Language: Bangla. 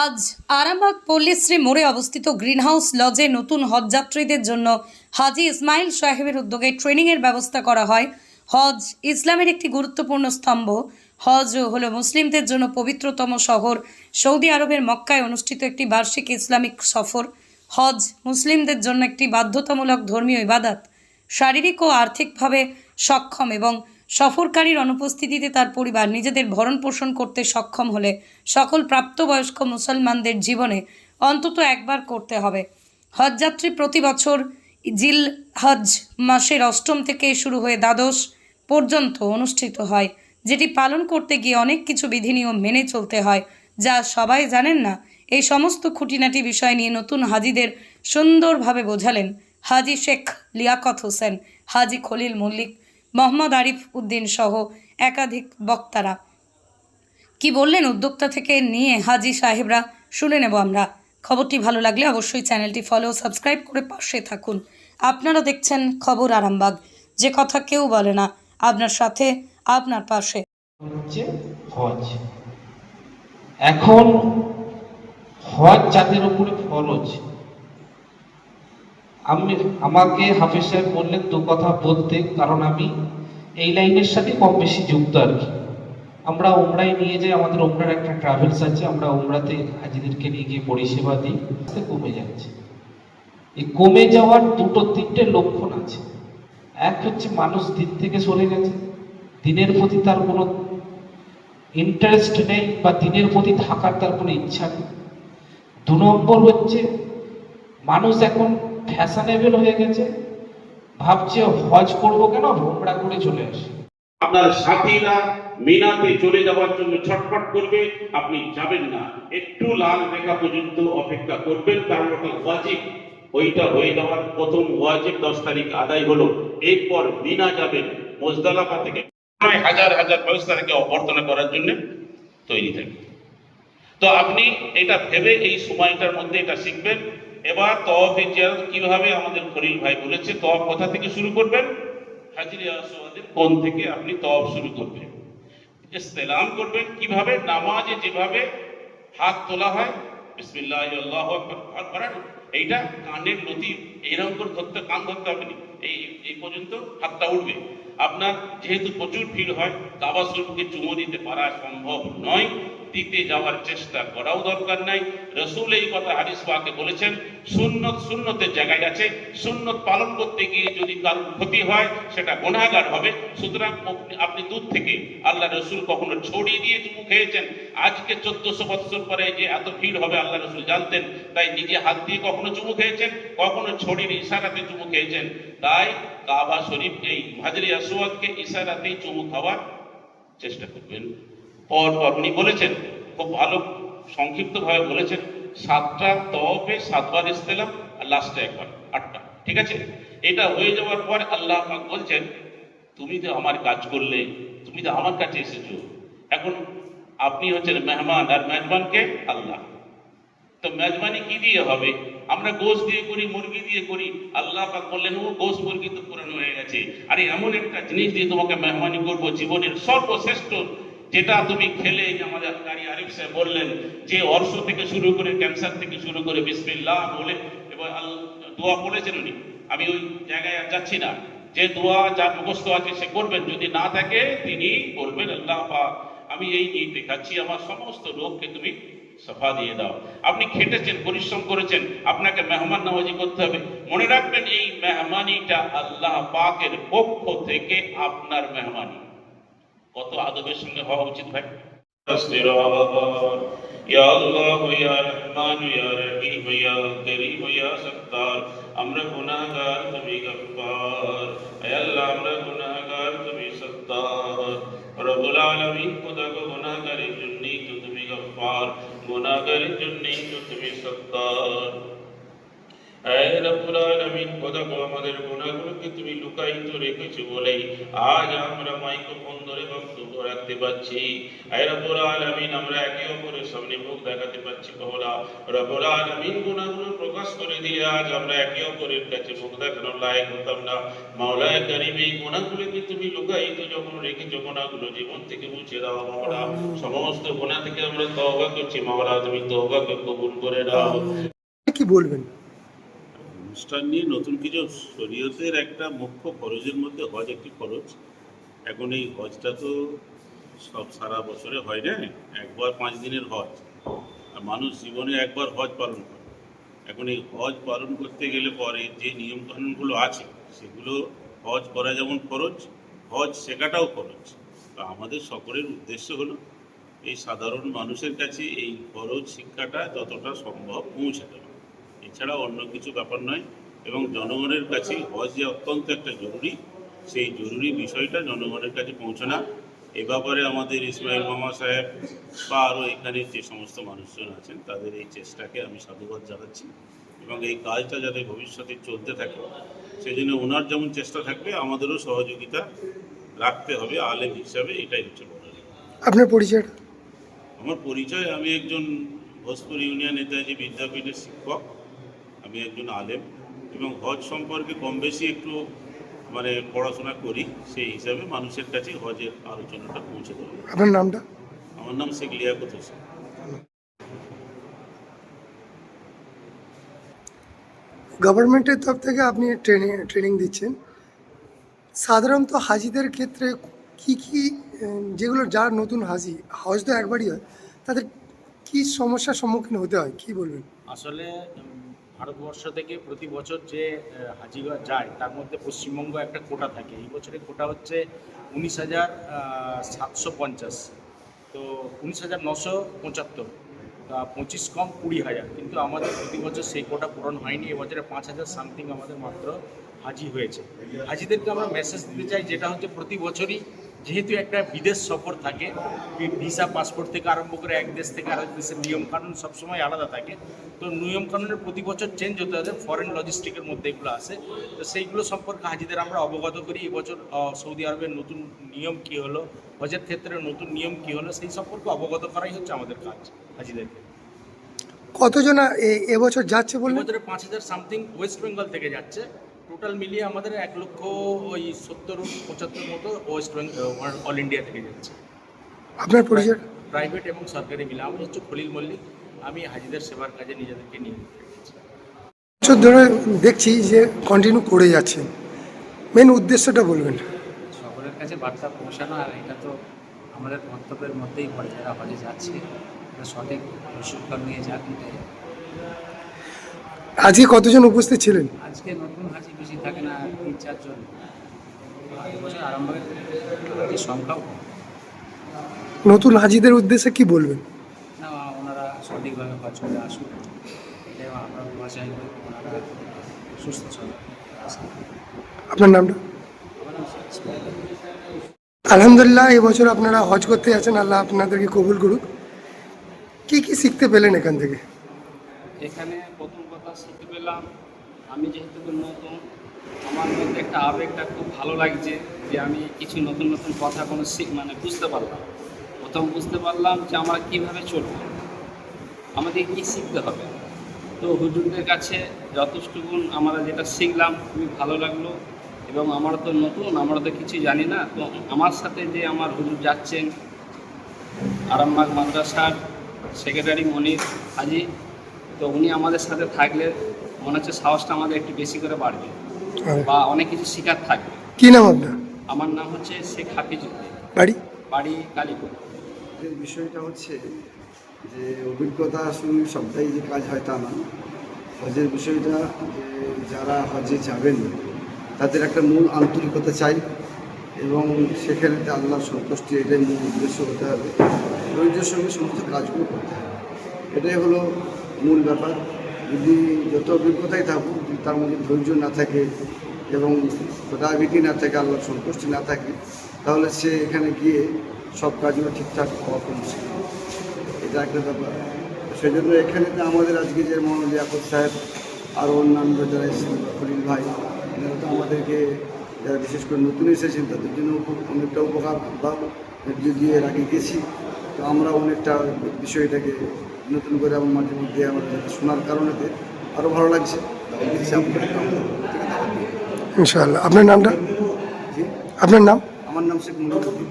আজ আরামবাগ পল্লীশ্রী মোড়ে অবস্থিত গ্রিনহাউস লজে নতুন হজযাত্রীদের জন্য হাজি ইসমাইল সাহেবের উদ্যোগে ট্রেনিংয়ের ব্যবস্থা করা হয়। হজ ইসলামের একটি গুরুত্বপূর্ণ স্তম্ভ। হজ হলো মুসলিমদের জন্য পবিত্রতম শহর। সৌদি আরবের মক্কায় অনুষ্ঠিত একটি বার্ষিক ইসলামিক সফর। হজ মুসলিমদের জন্য একটি বাধ্যতামূলক ধর্মীয় ইবাদত। শারীরিক ও আর্থিকভাবে সক্ষম এবং সফরকারীর অনুপস্থিতিতে তার পরিবার নিজেদের ভরণ পোষণ করতে সক্ষম হলে সকল প্রাপ্তবয়স্ক মুসলমানদের জীবনে অন্তত একবার করতে হবে। হজযাত্রী প্রতি বছর জিল হজ মাসের অষ্টম থেকে শুরু হয়ে দ্বাদশ পর্যন্ত অনুষ্ঠিত হয়, যেটি পালন করতে গিয়ে অনেক কিছু বিধিনিয়ম মেনে চলতে হয়, যা সবাই জানেন না। এই সমস্ত খুঁটিনাটি বিষয় নিয়ে নতুন হাজিদের সুন্দরভাবে বোঝালেন হাজি শেখ লিয়াকত হোসেন, হাজি খলিল মল্লিক মোহাম্মদ আরিফ উদ্দিন সহ একাধিক বক্তারা। কি বললেন উদ্যোক্তা থেকে নিয়ে হাজি সাহেবরা? শুনে নেব আমরা। খবরটি ভালো লাগলে অবশ্যই চ্যানেলটি ফলো সাবস্ক্রাইব করে পাশে থাকুন। আপনারা দেখছেন খবর আরামবাগ। যে কথা কেউ বলে না, আপনার সাথে, আপনার পাশে। হচ্ছে হজ। এখন হজ যাদের উপরে ফরজ আমি, আমাকে হাফিজ সাহেব বললেন দু কথা বলতে, কারণ আমি এই লাইনের সাথে কম বেশি যুক্ত আর কি। আমরা উমরায় নিয়ে যাই, আমাদের উমরার একটা ট্রাভেলস আছে, আমরা উমরাতে হাজিদেরকে নিয়ে গিয়ে পরিষেবা দিই কমে যাচ্ছে। এই কমে যাওয়ার দুটো তিনটে লক্ষণ আছে। এক হচ্ছে মানুষ দিন থেকে সরে গেছে, দিনের প্রতি তার কোনো ইন্টারেস্ট নেই বা দিনের প্রতি থাকার তার কোনো ইচ্ছা নেই। দু নম্বর হচ্ছে, মানুষ এখন ফ্যাশনেবল হয়ে গেছে। ভাবছে হজ করব কেন? ভোমরা করে চলে আসে। আপনার সাথীরা মিনাতে চলে যাওয়ার জন্য ছটফট করবে, আপনি যাবেন না। একটু লাল রেখা পর্যন্ত অপেক্ষা করবেন, কারণ ওটা ওয়াজিব। ওইটা হয়ে যাওয়ার প্রথম ওয়াজিব দশ তারিখ আদায় হলো। এরপর মিনা যাবেন মোজদালাফা থেকে। হাজার হাজার হাজার ব্যবস্থাকে অভ্যর্থনা করার জন্য তৈরি থাকে। তো আপনি এটা ভেবে এই সময়টার মধ্যে এটা শিখবেন। এবার তওয়াফের জিয়ারত কীভাবে আমাদের খলিল ভাই বলেছে, তওয়াফ কোথা থেকে শুরু করবেন? হাজিরি আসওয়াদের কোন থেকে আপনি তওয়াফ শুরু করবেন? ইস্তেলাম করবেন কীভাবে? নামাজে যেভাবে হাত তোলা হয়, বিসমিল্লাহ, আল্লাহ করার এইটা কানের নতি এইরকম করে ধরতে, কান ধরতে হবে না, এই এই পর্যন্ত হাতটা উঠবে। আপনার যেহেতু প্রচুর ভিড় হয় কাবা শরীফকে চুমো দিতে পারা সম্ভব নয় দিতে যাওয়ার চেষ্টা করাও দরকার নাই। রসুল এই কথা হাদিস পাকে বলেছেন, সুন্নত সুন্নতের জায়গায় আছে, সুন্নত পালন করতে গিয়ে যদি কারোর ক্ষতি হয়, সেটা গুনাহগার হবে। সুতরাং আপনি- দূর থেকে আল্লাহ রসুল কখনো ছড়িয়ে দিয়ে চুমু খেয়েছেন। আজকে চোদ্দশো বছর পরে যে এত ভিড় হবে, আল্লাহ রসুল জানতেন, তাই নিজে হাত দিয়ে কখনো চুমু খেয়েছেন, কখনো ছড়িয়ে ইশারাতে চুমু খেয়েছেন। তাই কাবা শরীফ এই হাজরি আসওয়াদকে ইশারাতেই চুমু খাওয়ার চেষ্টা করবেন। পর পর উনি বলেছেন, খুব ভালো সংক্ষিপ্ত ভাবে বলেছেন, সাতটা তওয়াফে সাতবার ইস্তেলাম আর লাস্টে একবার, আটটা, ঠিক আছে? এটা হয়ে যাওয়ার পর আল্লাহ পাক বলছেন, তুমি তো আমার কাজ করলে, তুমি তো আমার কাছে এসেছ। এখন আপনি হচ্ছেন মেহমান আর মেহমানকে আল্লাহ। তো মেজবানি কি দিয়ে হবে? আমরা গোশ দিয়ে করি, মুরগি দিয়ে করি। আল্লাহ পাক বললেন, ও গোশ মুরগি তো পুরানো হয়ে গেছে। আরে এমন একটা জিনিস দিয়ে তোমাকে মেহমানি করব, জীবনের সর্বশ্রেষ্ঠ যেটা তুমি খেলে যে আমাদের কারি আরিফ সাহেব বললেন, যে অর্শ থেকে শুরু করে ক্যান্সার থেকে শুরু করে বিসমিল্লাহ বলে, এবং দোয়া বলেছেন উনি। আমি ওই জায়গায় আর যাচ্ছি না। যে দোয়া যার মুখস্থ আছে সে করবেন, যদি না থাকে তিনি বলবেন, আল্লাহ পাক, আমি এই নিয়ে দেখাচ্ছি আমার সমস্ত রোগকে তুমি সাফা দিয়ে দাও। আপনি খেটেছেন, পরিশ্রম করেছেন, আপনাকে মেহমান নামাজি করতে হবে। মনে রাখবেন, এই মেহমানিটা আল্লাহ পাকের পক্ষ থেকে আপনার মেহমানি। কত আদবের সঙ্গে হওয়া উচিত ভাই? ইয়া আল্লাহ ইয়া রহমান ইয়া রহিম ইয়া করিম ইয়া সত্তার, আমরা গুনাহগার, তুমি গফফার। হে আল্লাহ, আমরা গুনাহগার, তুমি সত্তার। রব্বুল আলামিন খোদা গো গুনাহগারের জন্যই তো তুমি গফফার, গুনাহগারের জন্যই তো তুমি সত্তার। আয় রব্বুল আলামিন খোদা গো আমাদের গুনাহগুলোকে তুমি লুকায়িত রেখেছো বলেই আজ আমরা মাইক্রোফোন ধরে বক্তব্য রাখতে পারছি। আয় রব্বুল আলামিন, আমরা একে অপরের সামনে মুখ দেখাতে পারছি মহলা রব্বুল আলামিন গুনাহগুলো প্রকাশ করে দিয়ে আজ আমরা একে অপরের কাছে মুখ দেখানোর লায়ক হতাম না। মাওলায় কারিম, এই গুনাহগুলোকে তুমি লুকায়িত যখন রেখেছো, গুনাহগুলো জীবন থেকে মুছে দাও মাওলা সমস্ত গুনাহ থেকে আমরা তওবা করছি, মাওলা তুমি তওবাকে কবুল করে নাও। কি বলবেন? অনুষ্ঠান নিয়ে নতুন কিছু শরীয়তের একটা মুখ্য খরচের মধ্যে হজ একটি খরচ। এখন এই হজটা তো সব সারা বছরে হয় না, একবার পাঁচ দিনের হজ। আর মানুষ জীবনে একবার হজ পালন করে। এখন এই হজ পালন করতে গেলে পরে যে নিয়মকানুনগুলো আছে, সেগুলো হজ করা যেমন খরচ, হজ শেখাটাও খরচ। তা আমাদের সকলের উদ্দেশ্য হলো, এই সাধারণ মানুষের কাছে এই খরচ শিক্ষাটা যতটা সম্ভব পৌঁছে দেওয়া। এছাড়া অন্য কিছু ব্যাপার নয়। এবং জনগণের কাছে হজ যে অত্যন্ত একটা জরুরি সেই জরুরি বিষয়টা জনগণের কাছে পৌঁছানো। এ ব্যাপারে আমাদের ইসমাইল মামা সাহেব বা আরও এখানে যে সমস্ত মানুষজন আছেন তাদের এই চেষ্টাকে আমি সাধুবাদ জানাচ্ছি। এবং এই কাজটা যাতে ভবিষ্যতে চলতে থাকে সেজন্য ওনার যেমন চেষ্টা থাকবে আমাদেরও সহযোগিতা রাখতে হবে আলেম হিসাবে এটাই হচ্ছে বড় আপনার পরিচয়? আমার পরিচয় আমি একজন ভোজপুর ইউনিয়ন নেতাজি বিদ্যাপীঠের শিক্ষক। আমি একজন আলেম এবং হজ সম্পর্কে কম বেশি একটু মানে পড়াশোনা করি সেই হিসাবে মানুষের কাছে হজের আলোচনাটা পৌঁছে দেবো। আপনার নামটা? আমার নাম শেখ লিয়াকত হোসেন। গভর্নমেন্টের তরফ থেকে আপনি ট্রেনিং ট্রেনিং দিচ্ছেন। সাধারণত হাজিদের ক্ষেত্রে কি কি যেগুলো যারা নতুন হাজি হজ তো একবারই হয় তাদের কি সমস্যার সম্মুখীন হতে হয় কি বলবেন? আসলে ভারতবর্ষ থেকে প্রতি বছর যে হাজিরা যায়, তার মধ্যে পশ্চিমবঙ্গ একটা কোটা থাকে। এই বছরের কোটা হচ্ছে উনিশ হাজার সাতশো পঞ্চাশ। তো উনিশ হাজার নশো পঁচাত্তর। পঁচিশ কম কুড়ি হাজার। কিন্তু আমাদের প্রতি বছর সেই কোটা পূরণ হয়নি। এবছরে পাঁচ হাজার সামথিং আমাদের মাত্র হাজি হয়েছে। হাজিদেরকে আমরা মেসেজ দিতে চাই, যেটা হচ্ছে প্রতি বছরই যেহেতু একটা বিদেশ সফর থাকে ভিসা পাসপোর্ট থেকে আরম্ভ করে এক দেশ থেকে আরেক দেশের নিয়মকানুন সবসময় আলাদা থাকে। তো নিয়মকানুনের প্রতি বছর চেঞ্জ হতে হতে ফরেন লজিস্টিকের মধ্যে এগুলো আসে। তো সেইগুলো সম্পর্কে হাজিদের আমরা অবগত করি। এবছর সৌদি আরবের নতুন নিয়ম কী হলো হজের ক্ষেত্রে নতুন নিয়ম কী হলো সেই সম্পর্কে অবগত করাই হচ্ছে আমাদের কাজ হাজিদেরকে কতজন এবছর যাচ্ছে বছরে পাঁচ হাজার সামথিং ওয়েস্ট বেঙ্গল থেকে যাচ্ছে। টোটাল মিলিয়ে আমাদের এক লক্ষ ওই সত্তর পঁচাত্তর মতো ওয়েস্ট বেঙ্গল অল ইন্ডিয়া থেকে যাচ্ছে। আপনার পরিচয়? প্রাইভেট এবং সরকারি মিলে। আমি হচ্ছে খলিল মল্লিক। আমি হাজিদের সেবার কাজে নিজেদেরকে নিয়ে বছর ধরে দেখছি যে কন্টিনিউ করে যাচ্ছেন মেন উদ্দেশ্যটা বলবেন। সকলের কাছে বার্তা পৌঁছানো আর এটা তো আমাদের কর্তব্যের মধ্যেই পড়ে যারা হজে যাচ্ছে এটা সঠিক প্রশিক্ষণ নিয়ে যাক এটাই আজকে কতজন উপস্থিত ছিলেন? আজকে নতুন হাজি বেশি থাকে না তিন চারজন। আর এবছর সংখ্যাও নতুন হাজিদের উদ্দেশ্যে কি বলবেন? না ওনারা সঠিকভাবে হজ করে আসুক। এটাই আমরা দোয়া চাইব ওনারা সুস্থ সবল আপনার নামটা? আলহামদুলিল্লাহ এবছর আপনারা হজ করতে যাচ্ছেন। আল্লাহ আপনাদেরকে কবুল করুক। কি কি শিখতে পেলেন এখান থেকে? এখানে পেলাম আমি যেহেতু নতুন, আমার মধ্যে একটা আবেগটা খুব ভালো লাগছে যে আমি কিছু নতুন নতুন কথা কোনো শিখ মানে বুঝতে পারলাম। প্রথম বুঝতে পারলাম যে আমরা কীভাবে চলবো, আমাদের কি শিখতে হবে। তো হুজুরদের কাছে যথেষ্টগুণ আমরা যেটা শিখলাম খুবই ভালো লাগল এবং আমরা তো নতুন, আমরা তো কিছু জানি না। তো আমার সাথে যে আমার হুজুর যাচ্ছেন, আরামবাগ মাদ্রাসার সেক্রেটারি মনির হাজি, তো উনি আমাদের সাথে থাকলে মনে হচ্ছে সাহসটা আমাদের একটু বেশি করে বাড়বে। বা অনেক কিছু শেখার থাকবে। কি নাম আপনার? আমার নাম হচ্ছে শেখ হাফিজুদ্দিন বাড়ি? বাড়ি কালীপুর। যে বিষয়টা হচ্ছে যে অভিজ্ঞতা শুনে সবটাই যে কাজ হয় তা না। হজের বিষয়টা যে যারা হজে যাবেন তাদের একটা মূল আন্তরিকতা চাই এবং সেখানে আল্লাহর সন্তুষ্টি এটাই মূল উদ্দেশ্য হতে হবে। ধৈর্যের সঙ্গে সমস্ত কাজগুলো করতে হবে। এটাই হলো মূল ব্যাপার। যদি যত অভিজ্ঞতাই থাকুক তার মধ্যে ধৈর্য না থাকে এবং খোদাবিধি না থাকে, আল্লাহর সন্তুষ্টি না থাকে, তাহলে সে এখানে গিয়ে সব কাজগুলো ঠিকঠাক হওয়া মুশকিল। এটা একটা ব্যাপার সেই জন্য এখানে তো আমাদের আজকে যে মনোজ লিয়াকত সাহেব আরও অন্যান্য যারা এসেছেন, খলিল ভাই, এনারা তো আমাদেরকে যারা বিশেষ করে নতুন এসেছেন, তাদের জন্য খুব অনেকটা উপকার বা এর আগে গেছি তো আমরা অনেকটা বিষয়টাকে নতুন করে আমার মাঝে মধ্যে আমার শোনার কারণেতে আরও ভালো লাগছে ইনশাআল্লাহ। আপনার নামটা? আপনার নাম? আমার নাম শেখ মুনিরুদ্দিন